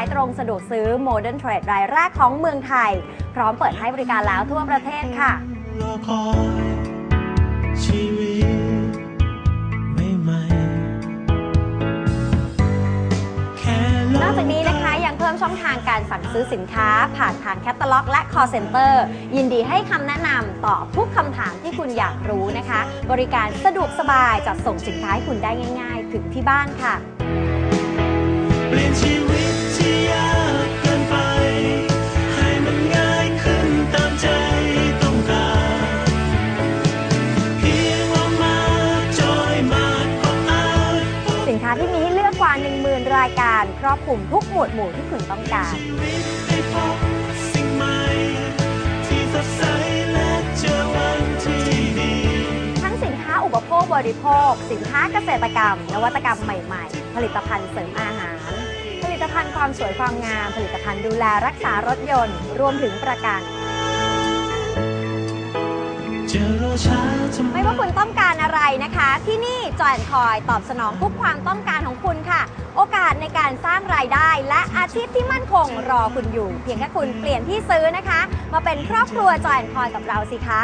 ายตรงสะดวกซื้อ Modern Trade รายแรกของเมืองไทย พร้อมเปิดให้บริการแล้วทั่วประเทศค่ะชีวิตใหม่ๆแค่นอกจากนี้นะคะยังเพิ่มช่องทางการสั่งซื้อสินค้า ผ่านทางแคตตาล็อก และ call center ยินดีให้คำแนะนำตอบทุกคำถามที่คุณอยากรู้นะคะ บริการสะดวกสบายจัดส่งสินค้าให้คุณได้ง่าย ๆ ถึงที่บ้านค่ะ เปลี่ยนชีวิต สินไปให้มันง่นี้เลองมาจอก็อาจสินค้าที่มีให้เลือกกว่า 10,000 รายการ ครอบคลุมทุกหมวดหมู่ที่คุณต้องการ ทั้งสินค้าอุปโภคบริโภค สินค้าเกษตรกรรม นวัตกรรมใหม่ ๆ ผลิตภัณฑ์เสริมอาหาร ภัณฑ์ความสวยความงาม ผลิตภัณฑ์ดูแลรักษารถยนต์ รวมถึงประกันจะรอช้าทำไมไม่ว่าคุณต้องการอะไรนะคะ ที่นี่จอยคอยตอบสนองทุกความต้องการของคุณค่ะ โอกาสในการสร้างรายได้ และอาชีพที่มั่นคงรอคุณอยู่ เพียงแค่คุณเปลี่ยนที่ซื้อนะคะ มาเป็นครอบครัวจอยคอยกับเราสิคะ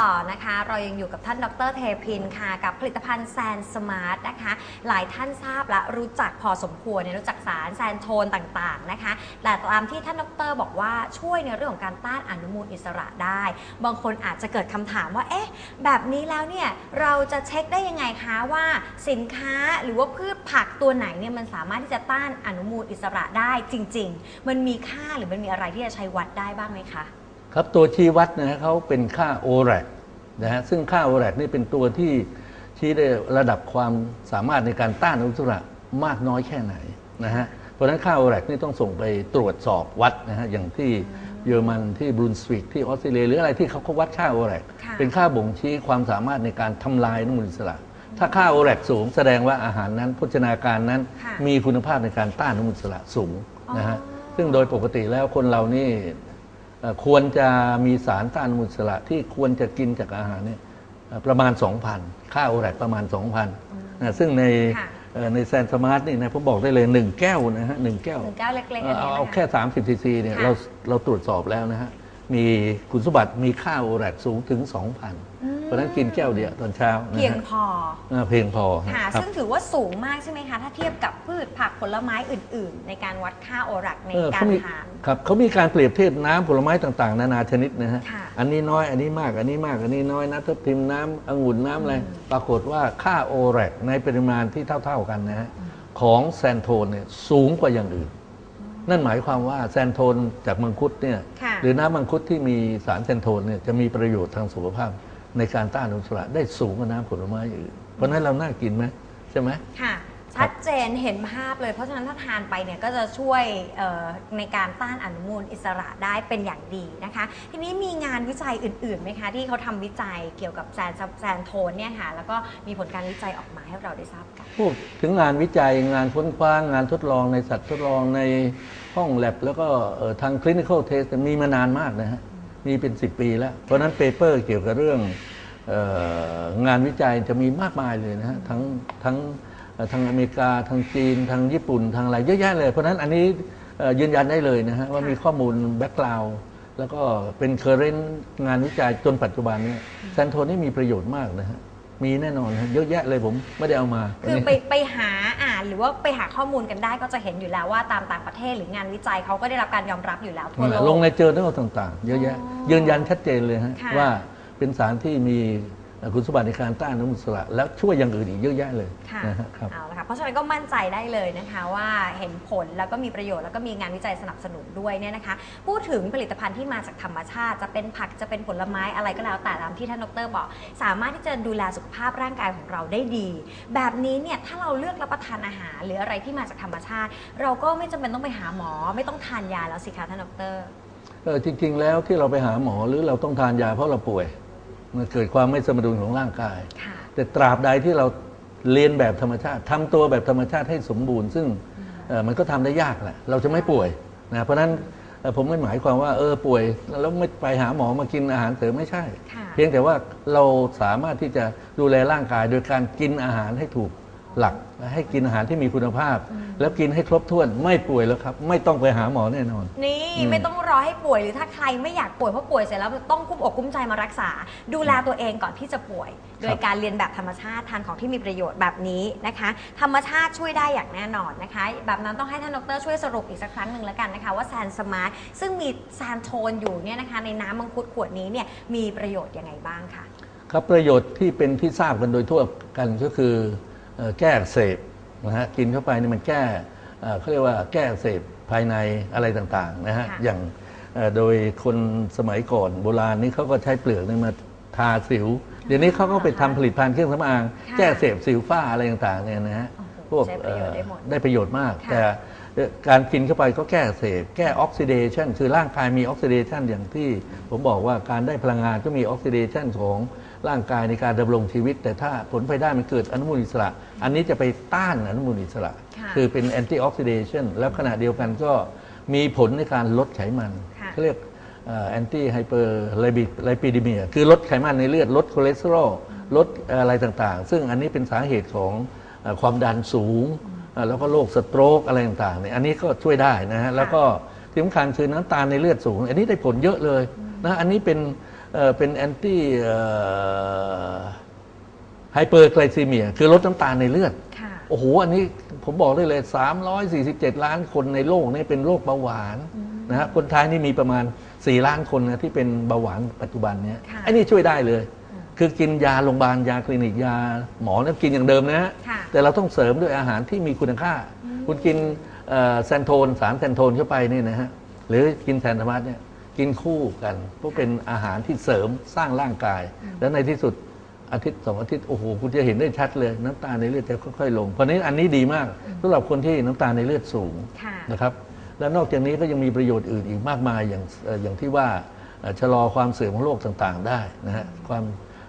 ต่อนะคะ เรายังอยู่กับท่านดรเทพินค่ะ กับผลิตภัณฑ์แซนสมาร์ทนะคะ หลายท่านทราบและรู้จักพอสมควรเนี่ยรู้จักสารแซนโทนต่างๆนะคะ แต่ตามที่ท่านดรบอกว่าช่วยในเรื่องของการต้านอนุมูลอิสระได้ บางคนอาจจะเกิดคำถามว่า เอ๊ะ แบบนี้แล้วเนี่ยเราจะเช็คได้ยังไงคะว่าสินค้าหรือว่าพืชผักตัวไหนเนี่ยมันสามารถที่จะต้านอนุมูลอิสระได้จริง ๆ มันมีค่าหรือมันมีอะไรที่จะใช้วัดได้บ้างไหมคะ ครับตัวชี้วัดนะฮะเขาเป็นค่า o r a c นะฮะซึ่งค่า o r a c นี่เป็นตัวที่ชี้ได้ระดับความสามารถในการต้านอนุมูลอิสระมากน้อยแค่ไหนนะฮะเพราะฉะนั้นค่า o r a c นี่ต้องส่งไปตรวจสอบวัดนะฮะอย่างที่เยอรมันที่บรูนสวิกที่ออสเตรเลียหรืออะไรที่เขาเขาวัดค่า o r a c ค่ะเป็นค่าบ่งชี้ความสามารถในการทำลายอนุมูลอิสระ ถ้าค่า o r a c สูงแสดงว่าอาหารนั้นโภชนาการนั้นค่ะมีคุณภาพในการต้านอนุมูลอิสระสูงนะฮะอ๋อซึ่งโดยปกติแล้วคนเรานี่เอ่อ ควรจะมีสารต้านอนุมูลอิสระที่ควรจะกินจากอาหารเนี่ยเอ่อประมาณ 2,000 ค่าโอแรกประมาณ 2,000นะซึ่งในค่ะเอ่อในแซนสมาร์ทนี่นะผมบอกได้เลย 1 แก้วนะฮะหนึ่งแก้วหนึ่งแก้วเล็กๆเอ่อันอนี้เอานะเอาคะ แค่ 30ซีซีเนี่ยค่ะ เราเราตรวจสอบแล้วนะฮะมีคุณสมบัติมีค่าโอแรกสูงถึง 2,000 เพราะฉะนั้นกินแก้วเดียวตอนเช้านะฮะเพียงพอเอ่อเพียงพอค่ะครับ ซึ่งถือว่าสูงมากใช่ไหมคะ ถ้าเทียบกับพืชผักผลไม้อื่น ๆ ในการวัดค่าโอรักในเออการเขามีทาน ครับเขามีการเปรียบเทียบน้ำผลไม้ต่างๆ นานาชนิดนะฮะ ค่ะอันนี้น้อย อันนี้มาก อันนี้มาก อันนี้น้อยนะทับทิมน้ำองุ่นน้ำอะไร ปรากฏว่าค่าโอแรกในปริมาณที่เท่า ๆกันนะฮะ ของแซนโทนเนี่ยสูงกว่าอย่างอื่น นั่นหมายความว่าแซนโทนจากมังคุดเนี่ย ค่ะ หรือน้ำมังคุดที่มีสารแซนโทนเนี่ยจะมีประโยชน์ทางสุขภาพ ในการต้านอนุมูลอิสระได้สูงกว่าน้ำผลไม้อื่น เพราะฉะนั้นเราน่ากินไหมใช่ไหม ค่ะ ชัดเจนเห็นภาพเลย เพราะฉะนั้นถ้าทานไปเนี่ยก็จะช่วยเอ่อในการต้านอนุมูลอิสระได้เป็นอย่างดีนะคะ ทีนี้มีงานวิจัยอื่นๆไหมคะ ที่เขาทำวิจัยเกี่ยวกับแซนแซนโทนเนี่ยค่ะ แล้วก็มีผลการวิจัยออกมาให้เราได้ทราบกัน พูดถึงงานวิจัยงานค้นคว้างานทดลองในสัตว์ทดลองในห้องแลบแล้วก็เอ่อทาง clinical test มีมานานมากนะฮะ มีเป็น 10 ปีแล้ว เพราะนั้นเปเปอร์เกี่ยวกับเรื่องอองานวิจัยจะมีมากมายเลยนะฮะทั้งทั้งทางอเมริกาทางจีนทางญี่ปุ่นทางอะไรเยอะแยะเลย เพราะนั้นอันนี้ยืนยันได้เลยนะฮะว่ามีข้อมูลแบ็กกราวด์แล้วก็เป็นเคอร์เรนต์งานวิจัยจนปัจจุบันเนี่ยแซนโทนี่มีประโยชน์มากนะฮะ มีแน่นอนนะเยอะแยะเลยผมไม่ได้เอามาคือไปไปหาอ่านหรือว่าไปหาข้อมูลกันได้ก็จะเห็นอยู่แล้วว่าตามต่างประเทศหรืองานวิจัยเขาก็ได้รับการยอมรับอยู่แล้วทั่วโลกลงในเจอร์นต่าง ๆ เยอะแยะอ๋อยืนยันชัดเจนเลยฮะค่ะว่าเป็นสารที่มี คุณสมบัติในการต้านอนุมูลอิสระ แล้วช่วยอย่างอื่นอีกเยอะแยะเลยค่ะนะฮะครับเอาละค่ะเพราะฉะนั้นก็มั่นใจได้เลยนะคะว่าเห็นผลแล้วก็มีประโยชน์แล้วก็มีงานวิจัยสนับสนุนด้วยเนี่ยนะคะ พูดถึงผลิตภัณฑ์ที่มาจากธรรมชาติ จะเป็นผักจะเป็นผลไม้อะไรก็แล้วแต่ตามที่ท่านดรบอก สามารถที่จะดูแลสุขภาพร่างกายของเราได้ดี แบบนี้เนี่ยถ้าเราเลือกรับประทานอาหาร หรืออะไรที่มาจากธรรมชาติ เราก็ไม่จำเป็นต้องไปหาหมอ ไม่ต้องทานยาแล้วสิคะท่านดรเออจริง ๆ แล้วที่เราไปหาหมอหรือเราต้องทานยาเพราะเราป่วย มันเกิดความไม่สมดุลของร่างกายค่ะแต่ตราบใดที่เราเรียนแบบธรรมชาติทำตัวแบบธรรมชาติให้สมบูรณ์ ซึ่งเอ่อมันก็ทำได้ยากแหละเราจะไม่ป่วยนะเพราะฉะนั้นเอ่อผมไม่หมายความว่าเออป่วย แล้วไม่ไปหาหมอมากินอาหารเสริมไม่ใช่ค่ะเพียงแต่ว่าเราสามารถที่จะดูแลร่างกายโดยการกินอาหารให้ถูก หลักและให้กินอาหารที่มีคุณภาพ แล้วกินให้ครบถ้วนไม่ป่วยแล้วครับ ไม่ต้องไปหาหมอแน่นอน นี่อืมไม่ต้องรอให้ป่วยหรือถ้าใครไม่อยากป่วยเพราะป่วยเสร็จแล้วต้องกุ้มอกกุ้มใจมารักษา ดูแลตัวเองก่อนที่จะป่วย โดยการเรียนแบบธรรมชาติทานของที่มีประโยชน์แบบนี้นะคะ ธรรมชาติช่วยได้อย่างแน่นอนนะคะ แบบนั้นต้องให้ท่านดรช่วยสรุปอีกสักครั้งหนึ่งแล้วกันนะคะว่าแซนสมาร์ทซึ่งมีแซนโทนอยู่เนี่ยนะคะ ในน้ำมังคุดขวดนี้เนี่ยมีประโยชน์ยังไงบ้างคะครับประโยชน์ที่เป็นที่ทราบกันโดยทั่วกันก็คือเอ่อ แก้อักเสบนะฮะกินเข้าไปนี่มันแก้เอ่อเขาเรียกว่าแก้อักเสบภายในอะไรต่างๆนะฮะค่ะอย่างเอ่อโดยคนสมัยก่อนโบราณนี่เขาก็ใช้เปลือกนี่มาทาสิว เดี๋ยวนี้เขาก็ไปทำผลิตภัณฑ์เครื่องสำอางค่ะแก้อักเสบสิวฝ้าอะไรต่างๆเนี่ยนะฮะโอ้พโหวกใช้ประโยชน์ได้หมดเอ่อได้ประโยชน์มากค่ะแต่เอ่อการกินเข้าไปก็แก้อักเสบแก้ออกซิเดชันคือร่างกายมีออกซิเดชันอย่างที่ผมบอกว่าการได้พลังงานก็มีออกซิเดชันของ ร่างกายในการดำรงชีวิต แต่ถ้าผลภายได้มันเกิดอนุมูลอิสระ อันนี้จะไปต้านอนุมูลอิสระ ค่ะคือเป็นแอนตี้ออกซิเดชันแล้วขณะเดียวกันก็มีผลในการลดไขมันค่ะ เขาเรียกแอนตี้ไฮเปอร์ไลปิดิเมียคือลดไขมันในเลือด ลดคอเลสเตอรอลลดอะไรต่างๆ ซึ่งอันนี้เป็นสาเหตุของเอ่อความดันสูงเอ่อแล้วก็โรคสโตรกอะไรต่างๆเนี่ยอันนี้ก็ช่วยได้นะฮะแล้วก็ที่สำคัญคือน้ำตาลในเลือดสูง อันนี้ได้ผลเยอะเลยนะอันนี้เป็น เอ่อเป็นแอนตี้ไฮเปอร์ไกลซีเมีย คือลดน้ำตาลในเลือดค่ะโอ้โห อันนี้ผมบอกได้เลย 347 ล้านคนในโลกนี่เป็นโรคเบาหวานนะฮะคนไทยนี่มีประมาณ 4 ล้านคนนะที่เป็นเบาหวานปัจจุบันเนี้ยค่ะไอ้นี่ช่วยได้เลย คือกินยาโรงพยาบาลยาคลินิกยาหมอเนี่ยกินอย่างเดิมนะฮะค่ะแต่เราต้องเสริมด้วยอาหารที่มีคุณค่า คุณกินเอ่อแซนโทนสารแซนโทนเข้าไปนี่นะฮะ หรือกินแซนธรรมัสเนี่ย กินคู่กัน เพราะเป็นอาหารที่เสริมสร้างร่างกาย แล้วในที่สุดอาทิตย์สองอาทิตย์โอ้โหคุณจะเห็นได้ชัดเลย น้ำตาลในเลือดจะค่อยๆลง เพราะฉะนั้นอันนี้ดีมากสำหรับคนที่น้ำตาลในเลือดสูงค่ะนะครับและนอกจากนี้ก็ยังมีประโยชน์อื่นอีกมากมายอย่างเอ่ออย่างที่ว่าเอ่อชะลอความเสื่อมของโรคต่างๆ ได้นะฮะความ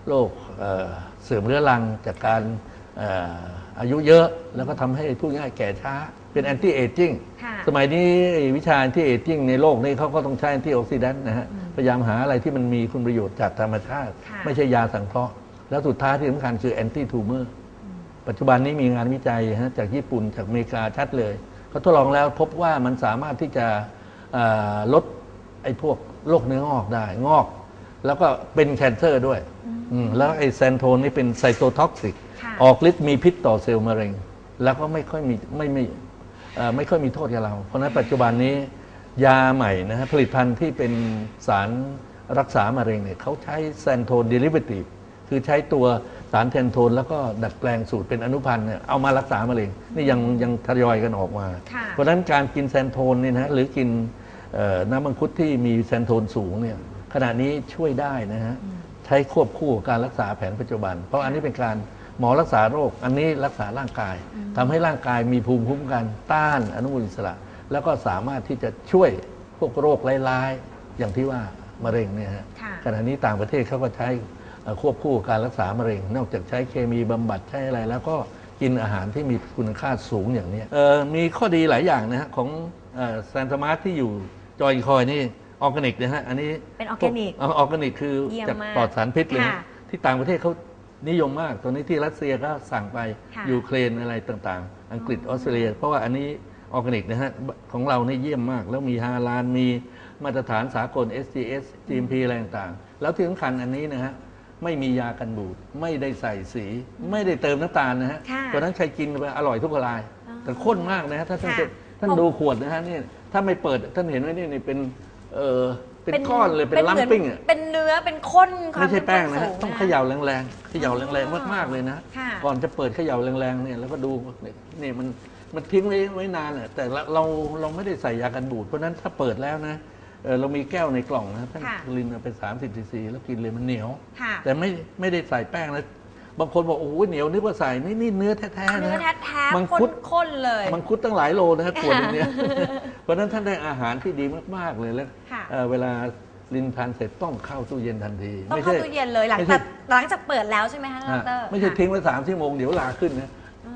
โรคเอ่อเสื่อมเรื้อรังจากการเอ่ออายุเยอะแล้วก็ทำให้พูดง่ายๆแก่ช้า เป็นแอนตี้เอจจิ้งค่ะ สมัยนี้วิชาแอนตี้เอจจิ้งในโลกนี้เขาก็ต้องใช้แอนตี้ออกซิแดนต์นะฮะพยายามหาอะไรที่มันมีคุณประโยชน์จากธรรมชาติค่ะไม่ใช่ยาสังเคราะห์ แล้วสุดท้ายที่สำคัญคือแอนตี้ทูเมอร์ปัจจุบันนี้มีงานวิจัยฮะจากญี่ปุ่นจากอเมริกาชัดเลยเขาทดลองแล้วพบว่ามันสามารถที่จะเอ่อลดไอ้พวกโรคเนื้องอกได้งอก แล้วก็เป็นแคนเซอร์ด้วยอืมแล้วไอ้แซนโทนนี่เป็นไซโตท็อกซิกค่ะออกฤทธิ์มีพิษต่อเซลล์มะเร็ง แล้วก็ไม่ค่อยมีไม่ไม่เอ่อ ไม่ค่อยมีโทษกับเรา เพราะฉะนั้นปัจจุบันนี้ยาใหม่นะฮะผลิตภัณฑ์ที่เป็นสารรักษามะเร็งเนี่ยเขาใช้แซนโทนเดลิเวทีฟคือใช้ตัวสารแทนโทน แล้วก็ดัดแปลงสูตรเป็นอนุพันธ์เนี่ยเอามารักษามะเร็งนี่ยังยังทยอยกันออกมาค่ะเพราะฉะนั้นการกินแซนโทนเนี่ยนะฮะหรือกินเอ่อน้ำมังคุดที่มีแซนโทนสูงเนี่ยขณะนี้ช่วยได้นะฮะใช้ควบคู่กับการรักษาแผนปัจจุบัน เพราะอันนี้เป็นการ หมอรักษาโรค อันนี้รักษาร่างกายทำให้ร่างกายมีภูมิคุ้มกันต้านอนุมูลอิสระ แล้วก็สามารถที่จะช่วยพวกโรคร้ายๆ อย่างที่ว่ามะเร็งเนี่ยฮะค่ะขณะนี้ต่างประเทศเขาก็ใช้เอ่อควบคู่กับการรักษามะเร็ง นอกจากใช้เคมีบำบัดใช้อะไร แล้วก็กินอาหารที่มีคุณค่าสูงอย่างเนี้ยเอ่อมีข้อดีหลายอย่างนะฮะของแซนสมาร์ทที่อยู่จอยคอยนี่ออร์แกนิกนะฮะอันนี้เป็นออร์แกนิกออร์แกนิกคือเยี่ยมจากมากปลอดสารพิษเลยฮะค่ะที่ต่างประเทศเขา นิยมมาก ตอนนี้ที่รัสเซียก็สั่งไปค่ะยูเครนอะไรต่างๆ อังกฤษออสเตรเลีย เพราะว่าอันนี้ออร์แกนิกนะฮะของเรานี่เยี่ยมมาก แล้วมีฮาลานมีมาตรฐานสากล SGS GMP อะไรต่างๆ แล้วที่สำคัญอันนี้นะฮะไม่มียากันบูด ไม่ได้ใส่สี ไม่ได้เติมน้ำตาลนะฮะค่ะเพราะฉะนั้นใครกินไปอร่อยทุกราย อ๋อแต่ข้นมากนะฮะถ้าท่านค่ะ ท่านผมดูขวดนะฮะนี่ถ้าไม่เปิดท่านเห็นไหมนี่นี่เป็นเออ เป็นเป็นก้อนเลยเป็นลัมหมือปิ้งอะเป็นเนื้อเป็นข้นความไม่ใช่แป้งนะฮะเข้มข้สูต้องเขย่าแรงๆเขย่าแรงๆมากๆเลยนะค่ะก่อนจะเปิดเขย่าแรงๆเนี่ยแล้วก็ดูนี่มันมันทิ้งไว้ไว้นานอะแต่เราเราเราไม่ได้ใส่ยากันบูดเพราะฉะนั้นถ้าเปิดแล้วนะเออเรามีแก้วในกล่องนะท่านค่ะลินเอาไป30ซีซีแล้วกินเลยมันเหนียวค่ะแต่ไม่ไม่ได้ใส่แป้งนะ บางคนบอกโอ้โหเหนียวนึกว่าใส่นี่นี่เนื้อแท้ๆนะเนื้อแท้มังๆคุดข้นๆเลยมังคุดตั้งหลายโลนะฮะขวดหนึงเนี่ยเพราะฉะนั้นท่านได้อาหารที่ดีมากๆเลยแล้วค่ะเอ่อเวลาลินทานเสร็จต้องเข้าตู้เย็นทันทีต้องเข้าตู้เย็นเลยหลังไม่จาใช่กหลังจากเปิดแล้วใช่ไหมคะดอะรไม่ใช่ทิ้งไว้สามชั่วโมงเดี๋ยวลาขึ้นนะ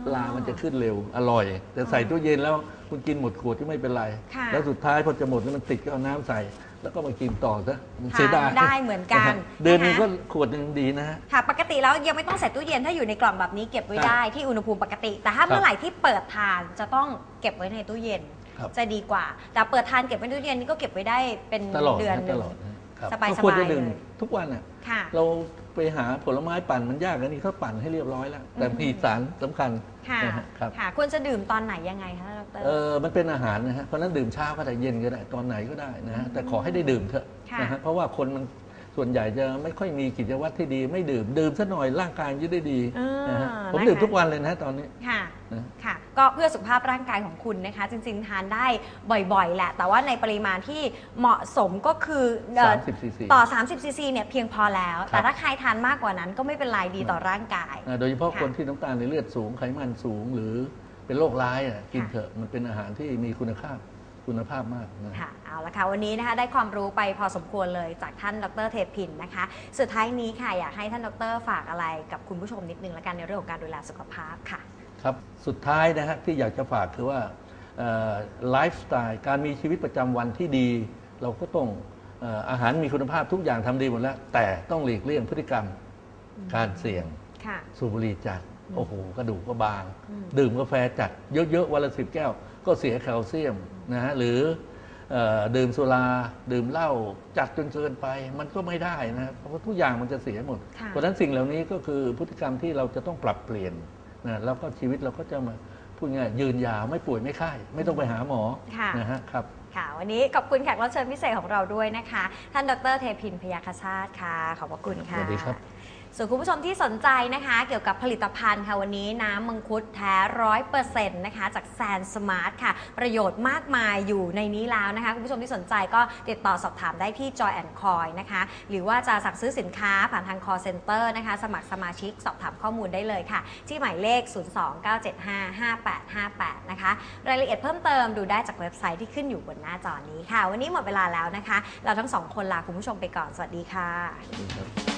ปลามันจะขึ้นเร็วอร่อย แต่ใส่ตู้เย็นแล้วคุณกินหมดขวดก็ไม่เป็นไรค่ะแล้วสุดท้ายพอจะหมดแล้วมันติดก็เอาน้ำใส่ แล้วก็มากินต่อซะมันทานเสียดายได้เหมือนกันะฮะเดือนหนึงนะคะ ก็ขวดหนึงดีนะฮะ ค่ะปกติแล้วยังไม่ต้องใส่ตู้เย็นถ้าอยู่ในกล่องแบบนี้เก็บไว้ครับได้ที่อุณหภูมิปกติ แต่ถ้าครับเมื่อไหร่ที่เปิดทานจะต้องเก็บไว้ในตู้เย็น ครับ จะดีกว่า แต่เปิดทานเก็บไว้ในตู้เย็นนี่ก็เก็บไว้ได้เป็นตลอดเดือนนะหนึ่ตง ลอดนะครับสบายๆก็ควรจะดื่มเลย ทุกวันอะ ค่ะ เรา ไปหาผลไม้ปั่นมันยากนะนี่เขาปั่นให้เรียบร้อยแล้ว แต่อืมมีสารสำคัญค่ะนะฮะครับค่ะควรจะดื่มตอนไหนยังไงคะดรเออมันเป็นอาหารนะฮะเพราะฉะนั้นดื่มเช้าก็ได้เย็นก็ได้ตอนไหนก็ได้นะฮะแต่ขอให้ได้ดื่มเถอะค่ะ นะฮะเพราะว่าคนมัน ส่วนใหญ่จะไม่ค่อยมีกิจวัตรที่ดี ไม่ดื่มดื่มซะหน่อยร่างกายมันจะได้ดีอ่านนะฮะผมนะคะดื่มทุกวันเลยนะฮะตอนนี้ค่ะนะค่ะ ก็เพื่อสุขภาพร่างกายของคุณนะคะ จริง ๆ ทานได้บ่อยๆ แหละ แต่ว่าในปริมาณที่เหมาะสมก็คือเอ่อ30 cc ต่อ 30ซีซีเนี่ยเพียงพอแล้วครับแต่ถ้าใครทานมากกว่านั้นก็ไม่เป็นไรดีต่อร่างกายนะโดยเฉพาะค่ะคนที่น้ำตาลในเลือดสูงไขมันสูงหรือเป็นโรคร้ายอะกินค่ะเถอะมันเป็นอาหารที่มีคุณภาพ คุณภาพมากนะ ค่ะเอาละค่ะวันนี้นะคะได้ความรู้ไปพอสมควรเลยจากท่านดรเทพินนะคะ สุดท้ายนี้ค่ะอยากให้ท่านดรฝากอะไรกับคุณผู้ชมนิดนึงละกันในเรื่องของการดูแลสุขภาพค่ะ ครับสุดท้ายนะฮะที่อยากจะฝากคือว่าไลฟ์สไตล์การมีชีวิตประจำวันที่ดี เราก็ต้องเอ่ออาหารมีคุณภาพทุกอย่างทำดีหมดแล้ว แต่ต้องหลีกเลี่ยงพฤติกรรมการเสี่ยง ค่ะ สูบบุหรี่จัด โอ้โห กระดูกก็บาง อืม ดื่มกาแฟจัด เยอะ ๆ วันละสิบแก้ว ก็เสียแคลเซียมนะฮะหรือเอ่อดื่มสุราดื่มเหล้าจัดจนเกินไปมันก็ไม่ได้นะเพราะว่าทุกอย่างมันจะเสียหมดค่ะเพราะฉะนั้นสิ่งเหล่านี้ก็คือพฤติกรรมที่เราจะต้องปรับเปลี่ยนนะแล้วก็ชีวิตเราก็จะมาพูดง่ายๆยืนยาวไม่ป่วยไม่ไข้ไม่ต้องไปหาหมอค่ะนะฮะครับค่ะ วันนี้ขอบคุณแขกรับเชิญพิเศษของเราด้วยนะคะ ท่านดรเทพินพยาคชาติค่ะ ขอบพระคุณค่ะสวัสดีครับ ส่วนคุณผู้ชมที่สนใจนะคะ เกี่ยวกับผลิตภัณฑ์ค่ะวันนี้น้ำมังคุดแท้ร้อยเปอร์เซ็นต์นะคะจากแซนสมาร์ทค่ะ ประโยชน์มากมายอยู่ในนี้แล้วนะคะ คุณผู้ชมที่สนใจก็ติดต่อสอบถามได้ที่ Joy and Coy นะคะ หรือว่าจะสั่งซื้อสินค้าผ่านทาง call center นะคะ สมัครสมาชิกสอบถามข้อมูลได้เลยค่ะ ที่หมายเลข 029755858 นะคะ รายละเอียดเพิ่มเติมดูได้จากเว็บไซต์ที่ขึ้นอยู่บนหน้าจอนี้ค่ะ วันนี้หมดเวลาแล้วนะคะ เราทั้งสองคนลาคุณผู้ชมไปก่อนสวัสดีค่ะ